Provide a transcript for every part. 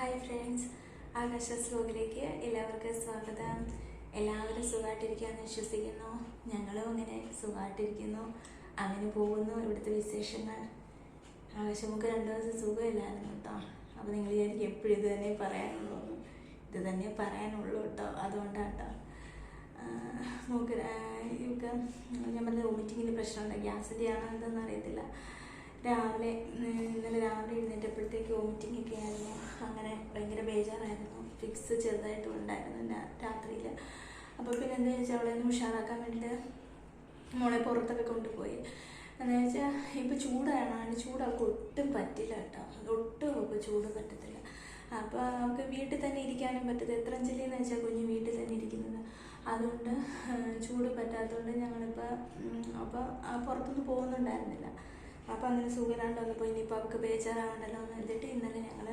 Hi friends. ആകാശ സ്ലോഗിലേക്ക് എല്ലാവർക്കും സ്വാഗതം. എല്ലാവരും സുഖമായിട്ടിരിക്കുകയെന്ന് വിശ്വസിക്കുന്നു. ഞങ്ങളും അങ്ങനെ സുഖമായിട്ടിരിക്കുന്നു. അങ്ങനെ പോകുന്നു ഇവിടുത്തെ വിശേഷങ്ങൾ. ആകാശം നമുക്ക് രണ്ടു ദിവസം സുഖമില്ലായിരുന്നു കേട്ടോ. അപ്പോൾ നിങ്ങൾ വിചാരിക്കും എപ്പോഴും ഇത് തന്നെ പറയാനുള്ളൂ. ഇത് തന്നെ പറയാനുള്ളൂ കേട്ടോ. അതുകൊണ്ടാണ് കേട്ടോ. നമുക്ക് ഇവർക്ക് ഞാൻ പറഞ്ഞ വോമിറ്റിങ്ങിന്റെ പ്രശ്നമുണ്ട്? ഗ്യാസിന്റെ ആണോ എന്തെന്ന് അറിയത്തില്ല. രാവിലെ ഇന്നലെ രാവിലെ എഴുന്നേറ്റപ്പോഴത്തേക്ക് വോമിറ്റിംഗ് ഒക്കെ ആയിരുന്നു. അങ്ങനെ ഭയങ്കര ബേജാറായിരുന്നു. ഫിക്സ് ചെറുതായിട്ടും ഉണ്ടായിരുന്നു രാത്രിയിൽ അപ്പോൾ പിന്നെ എന്താ വെച്ചാൽ അവളെ ഒന്ന് ഉഷാറാക്കാൻ വേണ്ടിയിട്ട് മോളെ പുറത്തൊക്കെ കൊണ്ടുപോയി. എന്ന് വെച്ചാൽ ഇപ്പോൾ ചൂടാണ്. അതിന് ചൂട് ഒട്ടും പറ്റില്ല കേട്ടോ. ഒട്ടും അവൾക്ക് ചൂട് പറ്റത്തില്ല. അപ്പോൾ അവൾക്ക് വീട്ടിൽ തന്നെ ഇരിക്കാനും പറ്റത്തില്ല. എത്ര ചെല്ലിയെന്ന് വെച്ചാൽ കുഞ്ഞ് വീട്ടിൽ തന്നെ ഇരിക്കുന്നത്? അതുകൊണ്ട് ചൂട് പറ്റാത്തതുകൊണ്ട് ഞങ്ങളിപ്പോൾ അപ്പോൾ പുറത്തൊന്നും പോകുന്നുണ്ടായിരുന്നില്ല. അപ്പോൾ അങ്ങനെ സുഖമില്ലാണ്ട് വന്നപ്പോൾ ഇനിയിപ്പോൾ അവൾക്ക് ബേജാറാവണ്ടല്ലോ എന്ന് കരുതിയിട്ട് ഇന്നലെ ഞങ്ങൾ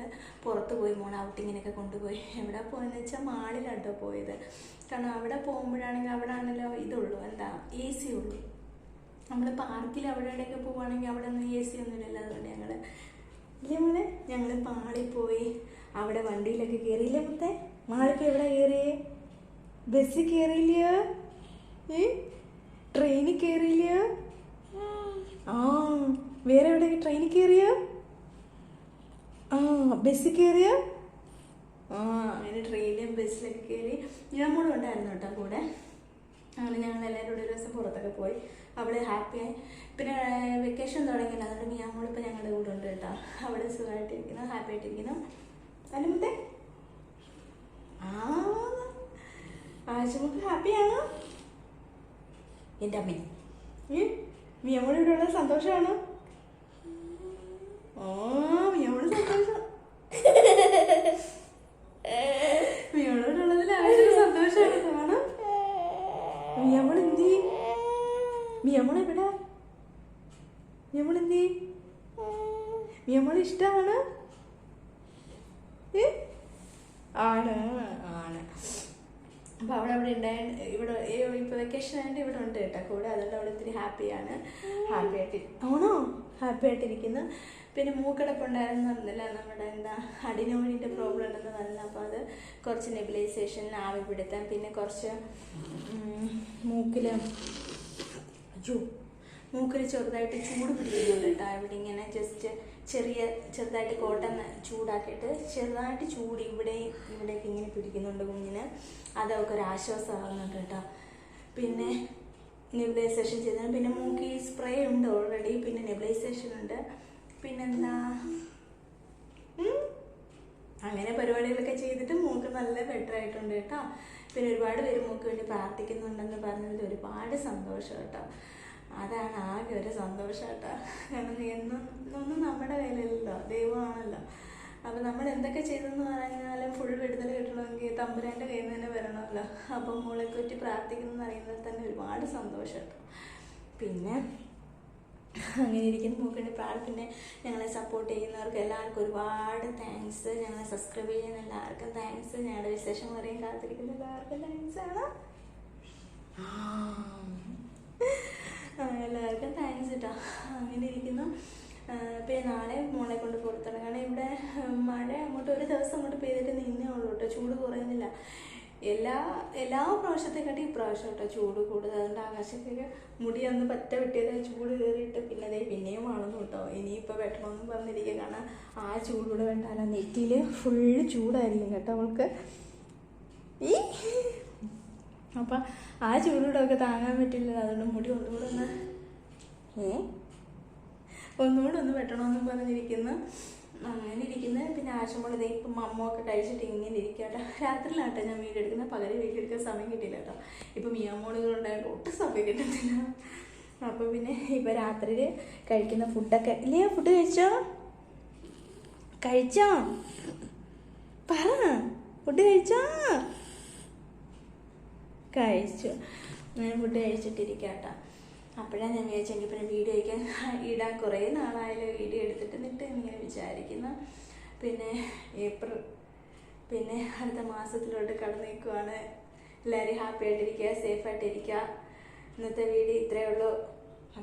പുറത്ത് പോയി മോൾ ഔട്ടിങ്ങിനൊക്കെ കൊണ്ടുപോയി. എവിടെ പോയെന്ന് വെച്ചാൽ മാളിലാട്ടോ പോയത്. കാരണം അവിടെ പോകുമ്പോഴാണെങ്കിൽ അവിടെ ആണല്ലോ ഇതുള്ളൂ. എന്താ എ സി ഉള്ളൂ. നമ്മൾ പാർക്കിൽ അവിടെ ഇവിടെയൊക്കെ പോവുകയാണെങ്കിൽ അവിടെ ഒന്നും എ സി ഒന്നുമില്ലല്ലോ അതുകൊണ്ട് ഞങ്ങൾ ഇല്ലേ ഞങ്ങൾ മാളിൽ പോയി അവിടെ വണ്ടിയിലൊക്കെ കയറിയില്ലേ മുത്തേ? മാളിക്ക് എവിടെ കയറിയേ? ബസ്സിൽ കയറിയില്ലയോ? ഏ? ട്രെയിനിൽ കയറിയില്ലയോ? ആ. വേറെ എവിടെ ട്രെയിനിൽ കയറിയ ആ ബസ്സിൽ കയറിയ ആ അങ്ങനെ ട്രെയിനിലും ബസ്സിലൊക്കെ കയറി ഞാൻ കൂടെ ഉണ്ടായിരുന്നു കേട്ടോ കൂടെ. അങ്ങനെ ഞങ്ങൾ എല്ലാവരും കൂടെ ഒരു ദിവസം പുറത്തൊക്കെ പോയി. അവിടെ ഹാപ്പിയായി പിന്നെ വെക്കേഷൻ തുടങ്ങിയില്ല. അതുകൊണ്ട് ഞാൻ മോളിപ്പോൾ ഞങ്ങളുടെ കൂടെ ഉണ്ട് കേട്ടോ. അവിടെ സുഖമായിട്ടിരിക്കുന്നു ഹാപ്പി ആയിട്ടിരിക്കുന്നു. അതിന് മുത്തേ. ആ ഹാപ്പിയാണോ എന്റെ അമ്മ. ഇവിടെ ഉള്ള സന്തോഷമാണോ? ഓ മിയമോട് സന്തോഷം? മിയമോട് ഉള്ളതിൽ ആശുക്ക് സന്തോഷമാണ്. കാണാം. മിയമോൾ എന്തി മിയമോൾ എവിടെ മിയമോൾ എന്തി മിയമോൾ ഇഷ്ടമാണ്? ആണ് ആണ്. അപ്പോൾ അവിടെ അവിടെ ഉണ്ടായ ഇവിടെ ഇപ്പോൾ വെക്കേഷൻ ആയിട്ട് ഇവിടെ ഉണ്ട് കേട്ടോ. കൂടെ അതുകൊണ്ട് അവിടെ ഇത്തിരി ഹാപ്പിയാണ് ഹാപ്പി ആയിട്ട് ആണോ? ഹാപ്പി ആയിട്ടിരിക്കുന്നു. പിന്നെ മൂക്കടപ്പുണ്ടായിരുന്നു പറഞ്ഞില്ല? നമ്മുടെ എന്താ അഡിനോയിഡിന്റെ പ്രോബ്ലം ഉണ്ടെന്ന് പറഞ്ഞു അപ്പോൾ അത് കുറച്ച് നെബിലൈസേഷൻ ആവി പിടുത്താൻ പിന്നെ കുറച്ച് മൂക്കിൽ ജൂ മൂക്കിൽ ചെറുതായിട്ട് ചൂട് പിടിക്കുന്നുണ്ട് കേട്ടോ. ഇവിടെ ഇങ്ങനെ ജസ്റ്റ് ചെറിയ ചെറുതായിട്ട് കോട്ടൺ ചൂടാക്കിയിട്ട് ചെറുതായിട്ട് ചൂട് ഇവിടെ ഇവിടെയൊക്കെ ഇങ്ങനെ പിടിക്കുന്നുണ്ട് കുഞ്ഞിന്. അതൊക്കെ ഒരു ആശ്വാസമാകുന്നുണ്ട് കേട്ടോ. പിന്നെ നെബിലൈസേഷൻ ചെയ്തത് പിന്നെ മൂക്കി സ്പ്രേ ഉണ്ട് ഓൾറെഡി പിന്നെ നെബിലൈസേഷൻ ഉണ്ട്. പിന്നെന്താ? അങ്ങനെ പരിപാടികളൊക്കെ ചെയ്തിട്ട് മൂക്ക് നല്ല ബെറ്റർ ആയിട്ടുണ്ട് കേട്ടോ. പിന്നെ ഒരുപാട് പേര് മൂക്ക് വേണ്ടി പ്രാർത്ഥിക്കുന്നുണ്ടെന്ന് പറഞ്ഞതിൽ ഒരുപാട് സന്തോഷം കേട്ടോ. അതാണ് ആകെ ഒരു സന്തോഷം കേട്ടോ. കാരണം എന്നും ഒന്നും നമ്മുടെ കയ്യിലല്ലോ ദൈവമാണല്ലോ. അപ്പം നമ്മൾ എന്തൊക്കെ ചെയ്തെന്ന് പറഞ്ഞാലും ഫുൾ വിടുതൽ കിട്ടണമെങ്കിൽ തമ്പുരാന്റെ കയ്യിൽ നിന്ന് തന്നെ വരണമല്ലോ. അപ്പം മോളെ പറ്റി പ്രാർത്ഥിക്കുന്നു അറിയുന്നത് തന്നെ ഒരുപാട് സന്തോഷം കേട്ടോ. പിന്നെ അങ്ങനെ ഇരിക്കുന്ന. മൂക്കിന്റെ പ്രാർത്ഥന ഞങ്ങളെ സപ്പോർട്ട് ചെയ്യുന്നവർക്ക് എല്ലാവർക്കും ഒരുപാട് താങ്ക്സ് ഞങ്ങളെ സബ്സ്ക്രൈബ് ചെയ്യുന്ന എല്ലാവർക്കും താങ്ക്സ് ഞങ്ങളുടെ വിശേഷം പറയാൻ കാത്തിരിക്കുന്ന എല്ലാവർക്കും താങ്ക്സ് ആണ്. എല്ലാവർക്കും താങ്ക്സ് കേട്ടോ അങ്ങനെ ഇരിക്കുന്നു. പിന്നെ നാളെ മോളെ കൊണ്ട് പുറത്തിറങ്ങണം ഇവിടെ മഴ അങ്ങോട്ട് ഒരു ദിവസം അങ്ങോട്ട് പെയ്തിട്ട് നിന്നേ ഉള്ളൂ കേട്ടോ ചൂട് കുറയുന്നില്ല. എല്ലാ എല്ലാ പ്രാവശ്യത്തെക്കാട്ടി ഇപ്രാവശ്യം കേട്ടോ ചൂട് കൂടുതൽ. അതുകൊണ്ട് ആകാശത്തേക്ക് മുടി അന്ന് പറ്റ വെട്ടിയത് ചൂട് കയറിയിട്ട് പിന്നെ അതേ പിന്നെയും വളർന്നു കേട്ടോ ഇനിയിപ്പോൾ വെട്ടണമെന്ന് പറഞ്ഞിരിക്കുക കാരണം ആ ചൂടൂടെ വേണ്ടാലോ നെറ്റിയിൽ ഫുള്ള് ചൂടായിരിക്കും കേട്ടോ നമുക്ക് ഈ അപ്പം ആ ചൂടൂടെ ഒക്കെ താങ്ങാൻ പറ്റില്ല. അതുകൊണ്ട് മുടി ഒന്നുകൂടെ ഒന്ന് ഏ? ഒന്നുകൂടെ ഒന്ന് വെട്ടണമെന്നും പറഞ്ഞിരിക്കുന്നു. അങ്ങനെ ഇരിക്കുന്നത് പിന്നെ ആശുമ്പോൾ ഇപ്പം മമ്മൊക്കെ കഴിച്ചിട്ട് ഇങ്ങനെ ഇരിക്കട്ടെ രാത്രിയിലാട്ടെ ഞാൻ വീട് എടുക്കുന്നത് പകൽ വീട്ടിലെടുക്കാൻ സമയം കിട്ടിയില്ല കേട്ടോ. ഇപ്പം മിയാമോളുകളുണ്ടായിട്ട് ഒട്ടും സമയം കിട്ടത്തില്ല അപ്പോൾ പിന്നെ ഇപ്പൊ രാത്രിയിൽ കഴിക്കുന്ന ഫുഡൊക്കെ ഇല്ലേ ഫുഡ് കഴിച്ചോ? കഴിച്ചോ? പറ. ഫുഡ് കഴിച്ചോ? കഴിച്ചു. ഞാൻ ഫുഡ് കഴിച്ചിട്ടിരിക്കാം കേട്ടോ അപ്പോഴാണ് ഞാൻ വിചാരിച്ചെങ്കിൽ പിന്നെ വീഡിയോ ഒക്കെ ഇടാൻ കുറേ നാളായാലും വീഡിയോ എടുത്തിട്ട് നിട്ട് ഇങ്ങനെ വിചാരിക്കുന്നു. പിന്നെ ഏപ്രിൽ പിന്നെ അടുത്ത മാസത്തിലോട്ട് കടന്നു നിൽക്കുവാണ് എല്ലാവരും ഹാപ്പി ആയിട്ടിരിക്കുക സേഫ് ആയിട്ടിരിക്കുക. ഇന്നത്തെ വീഡിയോ ഇത്രയേ ഉള്ളൂ.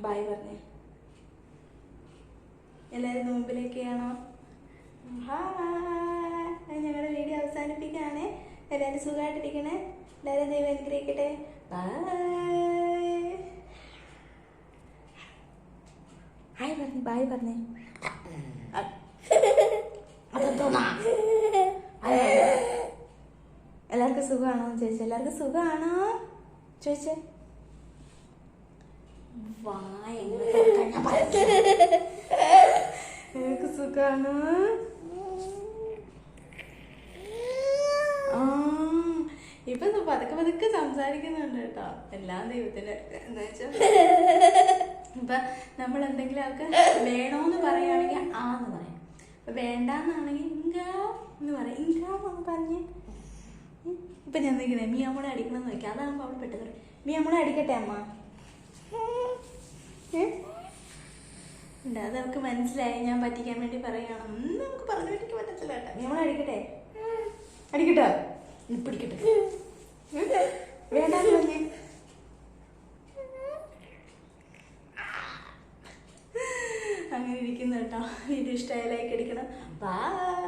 ബായ് പറഞ്ഞേ. എല്ലാവരും മുമ്പിലേക്കാണോ ഞങ്ങളുടെ വീഡിയോ അവസാനിപ്പിക്കുകയാണ്. എല്ലാവരും സുഖമായിട്ടിരിക്കണേ? എല്ലാവരും ദൈവം അനുഗ്രഹിക്കട്ടെ. ബൈ ഹായ് പറഞ്ഞു ബായ് പറഞ്ഞേ. എല്ലാവർക്കും സുഖമാണോ ചോദിച്ചു. എല്ലാവർക്കും സുഖമാണോ? ചോദിച്ചേ. വായ സുഖമാണോ ആ ഇപ്പൊ പതുക്കെ പതുക്കെ സംസാരിക്കുന്നുണ്ട് കേട്ടോ. എല്ലാ ദൈവത്തിന്റെ. എന്ന് വെച്ചാ ഇപ്പൊ നമ്മൾ എന്തെങ്കിലും ആൾക്ക് വേണോന്ന് പറയുകയാണെങ്കിൽ ആ എന്ന് പറയാം. ഇപ്പൊ വേണ്ടാന്നാണെങ്കിൽ ഇങ്കാ എന്ന് പറയാം. ഇങ്കാ എന്ന് പറഞ്ഞ്. ഇപ്പൊ ഞാൻ നിൽക്കുന്നത് മീ നമ്മളെ അടിക്കണം എന്ന് നോക്കി. അതാകുമ്പോ അവൾ പെട്ടെന്ന് മീ നമ്മളെ അടിക്കട്ടെ അമ്മ? അത് നമുക്ക് മനസ്സിലായി. ഞാൻ പറ്റിക്കാൻ വേണ്ടി പറയണം നമുക്ക് പറഞ്ഞു പറ്റിക്കാൻ പറ്റത്തില്ല കേട്ടോ. നമ്മൾ അടിക്കട്ടെ? അടിക്കട്ടോ? പിടിക്കട്ടെ. വേണ്ടെന്ന് അങ്ങനെ ഇരിക്കുന്നു കേട്ടോ. വീഡിയോ ഇഷ്ടമായ ലൈക്ക് അടിക്കണം. ബൈ